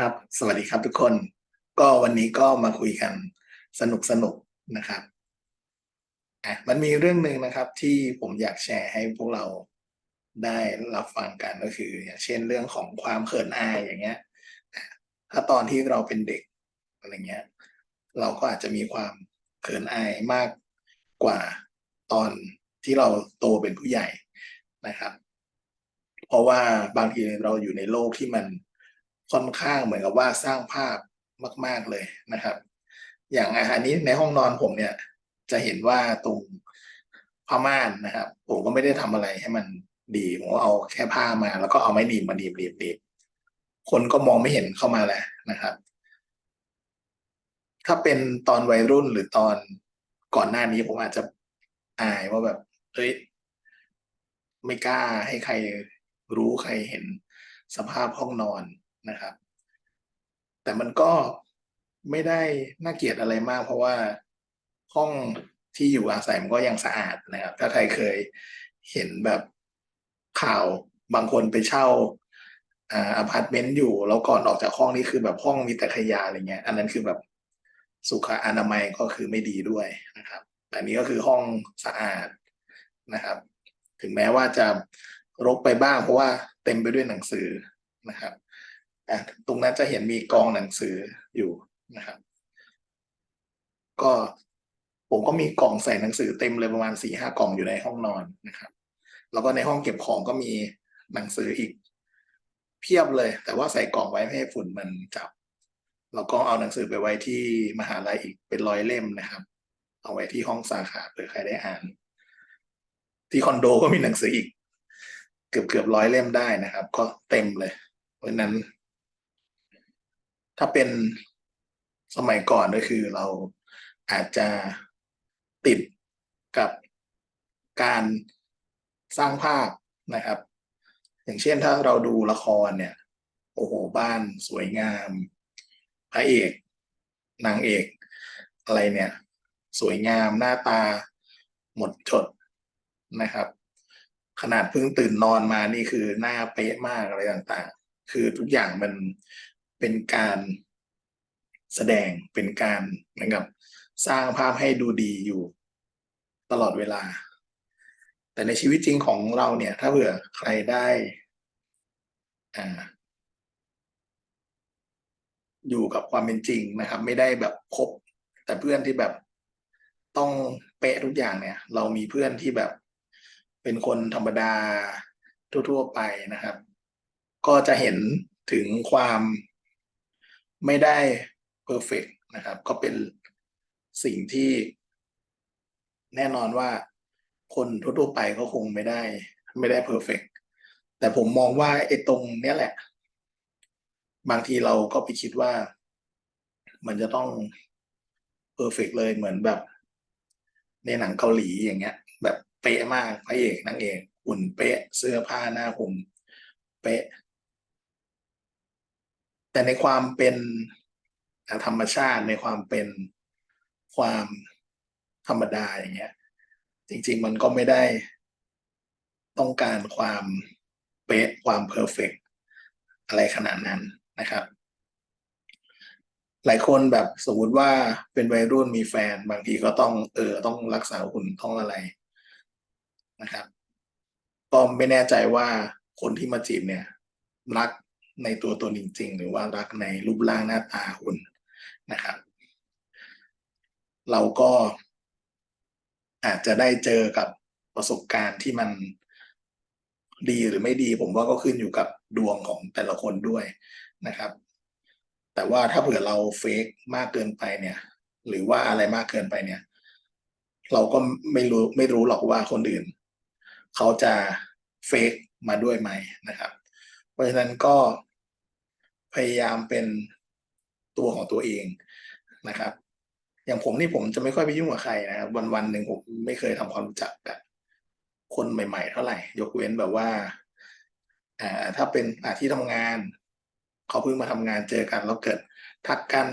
ครับ สวัสดีครับทุกคน ก็วันนี้ก็มาคุยกันสนุกสนุกนะครับอะมันมีเรื่องหนึ่งนะครับ ที่ผมอยากแชร์ให้พวกเราได้รับฟังกันก็คือ อย่างเช่นเรื่องของความเขินอายอย่างเงี้ยถ้าตอนที่เราเป็นเด็กอะไรเงี้ย เราก็อาจจะมีความเขินอายมากกว่าตอนที่เราโตเป็นผู้ใหญ่นะครับ เพราะว่าบางทีเราอยู่ในโลกที่มัน ค่อนข้างเหมือนกับว่าสร้างภาพมาก ๆเลยนะครับ อย่างอาหารนี้ในห้องนอนผมเนี่ยจะเห็นว่าตรงผ้าม่านนะครับ ผมก็ไม่ได้ทำอะไรให้มันดีผมก็เอาแค่ผ้ามา แล้วก็เอาไม้หนีบมาหนีบหนีบหนีบคนก็มองไม่เห็นเข้ามาแล้วนะครับ ถ้าเป็นตอนวัยรุ่นหรือตอนก่อนหน้านี้ผมอาจจะอายว่าแบบเฮ้ยไม่กล้าให้ใครรู้ใครเห็นสภาพห้องนอน นะครับ แต่มันก็ไม่ได้น่าเกลียดอะไรมาก เพราะว่าห้องที่อยู่อาศัยมันก็ยังสะอาดนะครับ ถ้าใครเคยเห็นแบบข่าวบางคนไปเช่าอาพาร์ตเมนต์อยู่แล้วก่อนออกจากห้องนี่คือแบบห้องมีแต่ขยะอะไรเงี้ย อันนั้นคือแบบสุขอนามัยก็คือไม่ดีด้วยนะครับแต่นี้ก็คือห้องสะอาดนะครับ ถึงแม้ว่าจะรกไปบ้างเพราะว่าเต็มไปด้วยหนังสือนะครับ อะตรงนั้นจะเห็นมีกองหนังสืออยู่นะครับ ก็ผมก็มีกล่องใส่หนังสือเต็มเลยประมาณสี่ห้ากล่องอยู่ในห้องนอนนะครับ แล้วก็ในห้องเก็บของก็มีหนังสืออีก เพียบเลย แต่ว่าใส่กล่องไว้ไม่ให้ฝุ่นมันจับ แล้วก็เอาหนังสือไปไว้ที่มหาลัยอีกเป็นร้อยเล่มนะครับ เอาไว้ที่ห้องสาขาเผื่อใครได้อ่าน ที่คอนโดก็มีหนังสืออีก เกือบเกือบร้อยเล่มได้นะครับ ก็เต็มเลย เพราะนั้น ถ้าเป็นสมัยก่อนก็คือเราอาจจะติดกับการสร้างภาพนะครับ อย่างเช่นถ้าเราดูละครเนี่ย โอ้โหบ้านสวยงาม พระเอก นางเอก อะไรเนี่ย สวยงามหน้าตา หมดจดนะครับ ขนาดเพิ่งตื่นนอนมานี่คือหน้าเป๊ะมากอะไรต่างๆ คือทุกอย่างมัน เป็นการแสดงเป็นการเหมือนกับสร้างภาพให้ดูดีอยู่ตลอดเวลา แต่ในชีวิตจริงของเราเนี่ย ถ้าเผื่อใครได้อ่าอยู่กับความเป็นจริงนะครับ ไม่ได้แบบคบแต่เพื่อนที่แบบต้องเป๊ะทุกอย่างเนี่ย เรามีเพื่อนที่แบบเป็นคนธรรมดาทั่ว ๆ ไปนะครับ ก็จะเห็นถึงความ ไม่ได้เพอร์เฟกนะครับ ก็เป็นสิ่งที่แน่นอนว่าคนทั่วๆไปก็คงไม่ได้ ไม่ได้เพอร์เฟกแต่ผมมองว่าไอ้ตรงเนี้ยแหละ บางทีเราก็ไปคิดว่า มันจะต้องเพอร์เฟกเลยเหมือนแบบ ในหนังเกาหลีอย่างเงี้ย แบบเป๊ะมากพระเอกนางเอกหุ่นเป๊ะเสื้อผ้าหน้าผมเป๊ะ แต่ในความเป็นธรรมชาติในความเป็นความธรรมดาอย่างเงี้ย จริง ๆ มันก็ไม่ได้ต้องการความเป๊ะความเพอร์เฟกอะไรขนาดนั้นนะครับ หลายคนแบบสมมติว่าเป็นวัยรุ่นมีแฟนบางทีก็ต้องเออต้องรักษาหุ่นต้องอะไรนะครับ ก็ไม่แน่ใจว่าคนที่มาจีบเนี่ย รัก ในตัวตนจริง ๆ หรือว่ารักในรูปร่างหน้าตาหุ่นนะครับ เราก็อาจจะได้เจอกับประสบการณ์ที่มันดีหรือไม่ดี ผมว่าก็ขึ้นอยู่กับดวงของแต่ละคนด้วยนะครับ แต่ว่าถ้าเผื่อเราเฟกมากเกินไปเนี่ย หรือว่าอะไรมากเกินไปเนี่ย เราก็ไม่รู้ไม่รู้หรอกว่าคนอื่น เขาจะเฟกมาด้วยไหมนะครับ เพราะฉะนั้นก็ พยายามเป็นตัวของตัวเองนะครับ อย่างผมนี่ผมจะไม่ค่อยไปยุ่งกับใครนะครับวันวันหนึ่งผมไม่เคยทำความรู้จักกับคนใหม่ ๆ เท่าไหร่ ยกเว้นแบบว่าอ่าถ้าเป็นอาที่ทำงานเขาเพิ่งมาทำงานเจอกันแล้วเกิดทักกัน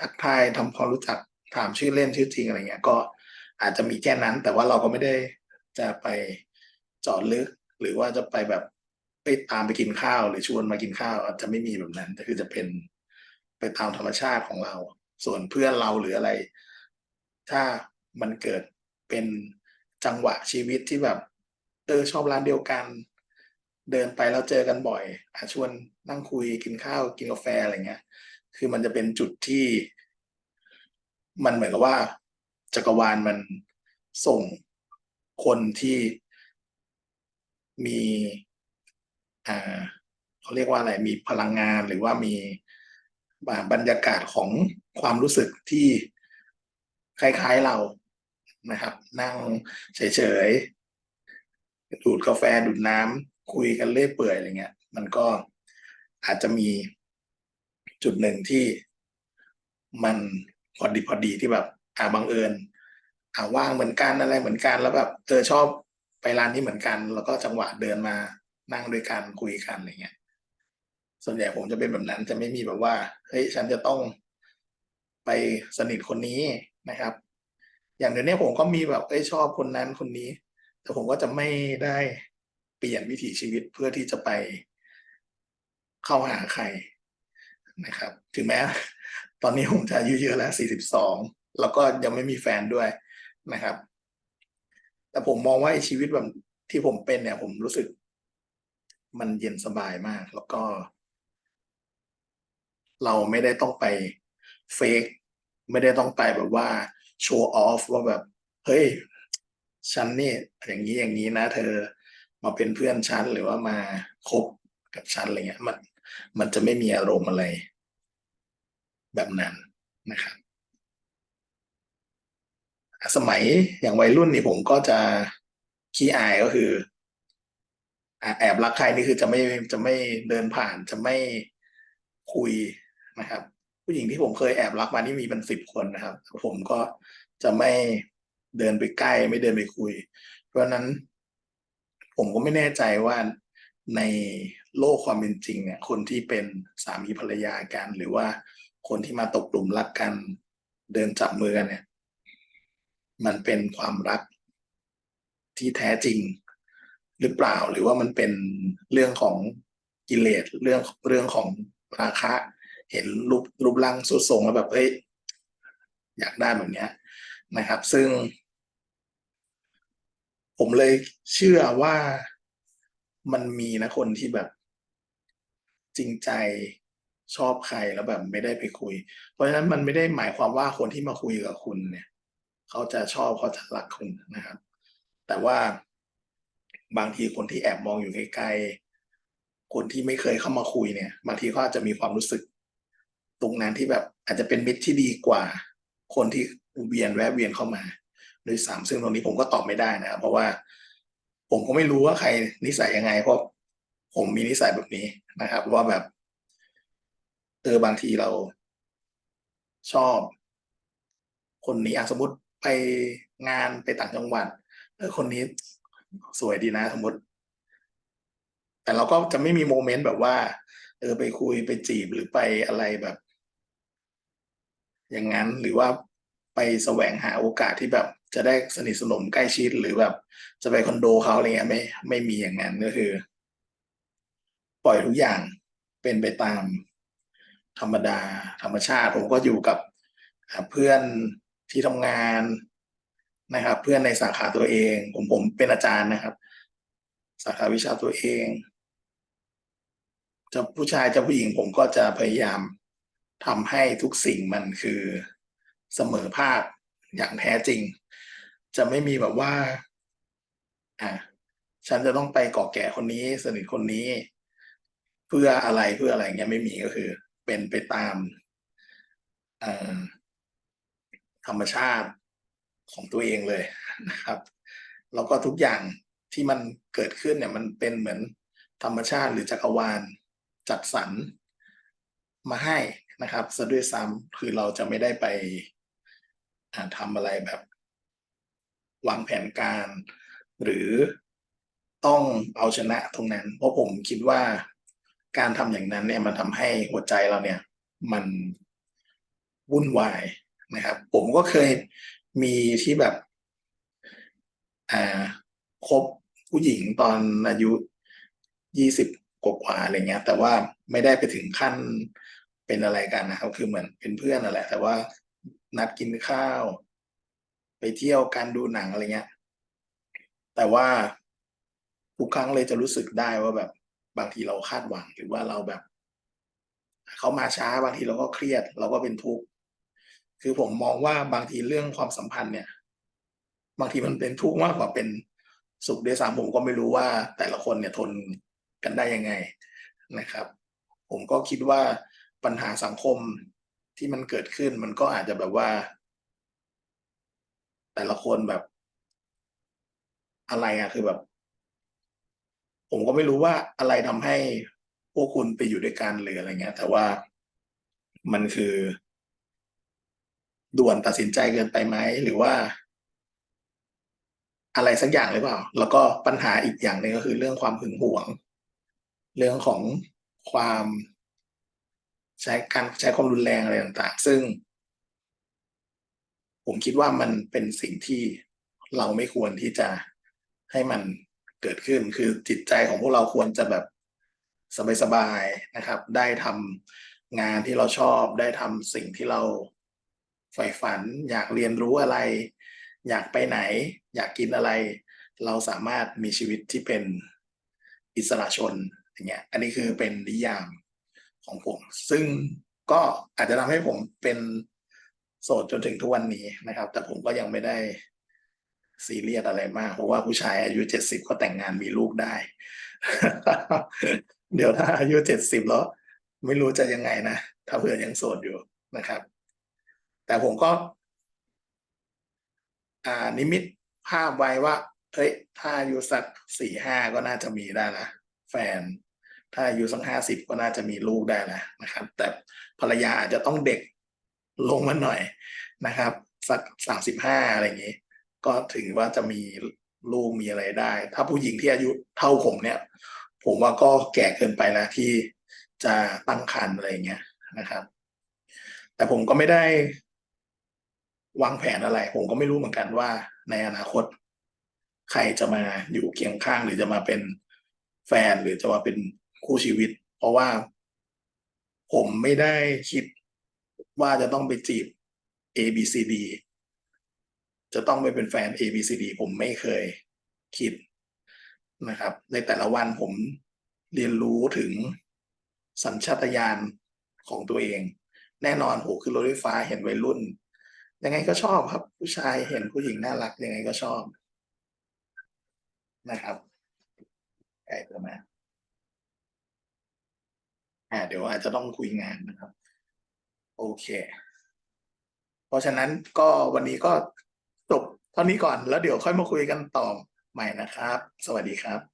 ทักทายทำความรู้จักถามชื่อเล่นชื่อจริงอะไรเงี้ย ก็อาจจะมีแค่นั้น แต่ว่าเราก็ไม่ได้จะไปจาะลึก หรือว่าจะไปแบบ ไปตามไปกินข้าวหรือชวนมากินข้าวอาจจะไม่มีแบบนั้นแต่คือจะเป็นไปตามธรรมชาติของเรา ส่วนเพื่อนเราหรืออะไร ถ้ามันเกิดเป็นจังหวะชีวิตที่แบบ เออชอบร้านเดียวกัน เดินไปแล้วเจอกันบ่อยอาชวนนั่งคุยกินข้าวกินกาแฟอะไรเงี้ย คือมันจะเป็นจุดที่ มันเหมือนกับว่า จักรวาลมันส่งคนที่มี เขาเรียกว่าอะไรมีพลังงานหรือว่ามีบรรยากาศของความรู้สึกที่คล้ายๆเรานะครับ นั่งเฉยๆดูดกาแฟดูดน้ำคุยกันเล่อเปื่อยอะไรเงี้ย มันก็อาจจะมีจุดหนึ่งที่มันพอดีพอดีที่แบบอ่าบังเอิญอ่าว่างเหมือนกันอะไรเหมือนกันแล้วแบบเออชอบไปร้านนี้เหมือนกัน แล้วก็จังหวะเดินมา นั่งด้วยกันคุยกันอะไรเงี้ย ส่วนใหญ่ผมจะเป็นแบบนั้นจะไม่มีแบบว่าเฮ้ยฉันจะต้องไปสนิทคนนี้นะครับ อย่างเดี๋ยวนี้ผมก็มีแบบเอ้ยชอบคนนั้นคนนี้ แต่ผมก็จะไม่ได้เปลี่ยนวิถีชีวิตเพื่อที่จะไปเข้าหาใครนะครับ ถึงแม้ ตอนนี้ผมจะอายุเยอะแล้วสี่สิบสองแล้วก็ยังไม่มีแฟนด้วยนะครับ แต่ผมมองว่าชีวิตแบบที่ผมเป็นเนี่ย ผมรู้สึก มันเย็นสบายมาก แล้วก็ เราไม่ได้ต้องไปเฟกไม่ได้ต้องไปแบบว่าโชว์ออฟว่าแบบ เฮ้ย ฉันนี่อย่างนี้อย่างนี้นะ เธอมาเป็นเพื่อนฉันหรือว่ามาคบกับฉันอะไรเงี้ย มัน มันจะไม่มีอารมณ์อะไร แบบนั้นนะครับสมัยอย่างวัยรุ่นนี่ผมก็จะขี้อายก็คือ แอบรักใครนี่คือจะไม่จะไม่เดินผ่านจะไม่คุยนะครับ ผู้หญิงที่ผมเคยแอบรักมานี่มีเป็นสิบคนนะครับ ผมก็จะไม่เดินไปใกล้ ไม่เดินไปคุย เพราะนั้น ผมก็ไม่แน่ใจว่าในโลกความเป็นจริงเนี่ย คนที่เป็นสามีภรรยากัน หรือว่าคนที่มาตกหลุมรักกัน เดินจับมือกันเนี่ย มันเป็นความรักที่แท้จริง หรือเปล่า หรือว่ามันเป็นเรื่องของกิเลสเรื่องเรื่องของราคะ เห็นรูปรูปร่างสุดทรงแล้วแบบเอ้ยอยากได้แบบเนี้ยนะครับ ซึ่ง ผมเลยเชื่อว่ามันมีนะคนที่แบบ จริงใจชอบใครแล้วแบบไม่ได้ไปคุย เพราะฉะนั้นมันไม่ได้หมายความว่าคนที่มาคุยกับคุณเนี่ย เขาจะชอบเขาจะรักคุณนะครับ แต่ว่า บางทีคนที่แอบมองอยู่ไกลๆคนที่ไม่เคยเข้ามาคุยเนี่ย บางทีเขาอาจจะมีความรู้สึก ตรงนั้นที่แบบอาจจะเป็นมิตรที่ดีกว่า คนที่เวียนแวะเวียนเข้ามาโดยสามซึ่งตรงนี้ผมก็ตอบไม่ได้นะครับเพราะว่าผมก็ไม่รู้ว่าใครนิสัยยังไง เพราะผมมีนิสัยแบบนี้นะครับ ว่าแบบเออบางทีเราชอบ คนนี้อะสมมติไปงานไปต่างจังหวัดเออคนนี้ สวยดีนะสมมติ แต่เราก็จะไม่มีโมเมนต์แบบว่า เออไปคุยไปจีบหรือไปอะไรแบบ อย่างนั้นหรือว่าไปแสวงหาโอกาสที่แบบ จะได้สนิทสนมใกล้ชิดหรือแบบ จะไปคอนโดเขาอะไรเงี้ยไม่ไม่มีอย่างนั้นก็คือ ปล่อยทุกอย่างเป็นไปตาม ธรรมดา ธรรมชาติผมก็อยู่กับเพื่อนที่ทำงาน นะครับ เพื่อนในสาขาตัวเอง ผมผมเป็นอาจารย์นะครับ สาขาวิชาตัวเองจะผู้ชายจะผู้หญิงผมก็จะพยายามทำให้ทุกสิ่งมันคือเสมอภาคอย่างแท้จริง จะไม่มีแบบว่า อ่าฉันจะต้องไปเกาะแก่คนนี้สนิทคนนี้ เพื่ออะไรเพื่ออะไรเงี้ยไม่มีก็คือ เป็นไปตามธรรมชาติ ของตัวเองเลยนะครับ แล้วก็ทุกอย่างที่มันเกิดขึ้นเนี่ยมันเป็นเหมือนธรรมชาติหรือจักรวาลจัดสรรมาให้นะครับซะด้วยซ้ำคือเราจะไม่ได้ไปทำอะไรแบบ วางแผนการ หรือต้องเอาชนะตรงนั้น เพราะผมคิดว่าการทำอย่างนั้นเนี่ยมันทำให้หัวใจเราเนี่ย มันวุ่นวายนะครับ ผมก็เคย มีที่แบบ อ่าคบผู้หญิงตอนอายุยี่สิบกว่าๆอะไรเงี้ย แต่ว่าไม่ได้ไปถึงขั้นเป็นอะไรกันนะครับคือเหมือนเป็นเพื่อนนั่นแหละ แต่ว่านัดกินข้าว ไปเที่ยวกันดูหนังอะไรเงี้ย แต่ว่าทุกครั้งเลยจะรู้สึกได้ว่าแบบบางทีเราคาดหวังหรือว่าเราแบบเขามาช้าบางทีเราก็เครียด เราก็เป็นทุกข์ คือผมมองว่าบางทีเรื่องความสัมพันธ์เนี่ย บางทีมันเป็นทุกข์มากกว่าเป็นสุขด้วยซ้ำผมก็ไม่รู้ว่าแต่ละคนเนี่ยทนกันได้ยังไงนะครับ ผมก็คิดว่าปัญหาสังคมที่มันเกิดขึ้นมันก็อาจจะแบบว่า แต่ละคนแบบ อะไรอะคือแบบ ผมก็ไม่รู้ว่าอะไรทำให้พวกคุณไปอยู่ด้วยกันหรืออะไรเงี้ย แต่ว่ามันคือ ด่วนตัดสินใจเกินไปไหมหรือว่า อะไรสักอย่างหรือเปล่า แล้วก็ปัญหาอีกอย่างหนึ่งก็คือเรื่องความหึงหวง เรื่องของความใช้การใช้ความรุนแรงอะไรต่างๆ ซึ่ง ผมคิดว่ามันเป็นสิ่งที่เราไม่ควรที่จะให้มันเกิดขึ้น คือจิตใจของพวกเราควรจะแบบสบายๆนะครับ ได้ทำงานที่เราชอบ ได้ทำสิ่งที่เรา ใฝ่ฝัน อยากเรียนรู้อะไร อยากไปไหน อยากกินอะไร เราสามารถมีชีวิตที่เป็นอิสระชนอย่างเงี้ยอันนี้คือเป็นนิยามของผม ซึ่งก็อาจจะทำให้ผมเป็นโสดจนถึงทุกวันนี้นะครับ แต่ผมก็ยังไม่ได้ซีเรียสอะไรมาก เพราะว่าผู้ชายอายุเจ็ดสิบก็แต่งงานมีลูกได้ เดี๋ยวถ้าอายุเจ็ดสิบแล้ว ไม่รู้จะยังไงนะ ถ้าเผื่อยังโสดอยู่นะครับ แต่ผมก็ อ่า นิมิตภาพไว้ว่าเฮ้ย ถ้าอายุสักสี่ห้าก็น่าจะมีได้ละแฟน ถ้าอายุสักห้าสิบก็น่าจะมีลูกได้แล้วนะครับ แต่ภรรยาอาจจะต้องเด็กลงมาหน่อยนะครับ สักสามสิบห้าอะไรอย่างนี้ ก็ถึงว่าจะมีลูกมีอะไรได้ ถ้าผู้หญิงที่อายุเท่าผมเนี่ย ผมว่าก็แก่เกินไปแล้วที่จะตั้งครรภ์อะไรอย่างเงี้ยนะครับ แต่ผมก็ไม่ได้ วางแผนอะไร ผมก็ไม่รู้เหมือนกันว่า ในอนาคต ใครจะมาอยู่เคียงข้างหรือจะมาเป็นแฟนหรือจะมาเป็นคู่ชีวิต เพราะว่า ผมไม่ได้คิดว่าจะต้องไปจีบ A B C D จะต้องไปเป็นแฟน A B C D ผมไม่เคยคิดนะครับ ในแต่ละวันผมเรียนรู้ถึงสัญชาตญาณของตัวเอง แน่นอนโหขึ้นรถไฟฟ้าเห็นวัยรุ่น ยังไงก็ชอบครับ ผู้ชายเห็นผู้หญิงน่ารักยังไงก็ชอบ นะครับไก่ตัวมาอ่าเดี๋ยวอาจจะต้องคุยงานนะครับ โอเค เพราะฉะนั้นก็วันนี้ก็จบเท่านี้ก่อนแล้วเดี๋ยวค่อยมาคุยกันต่อใหม่นะครับ สวัสดีครับ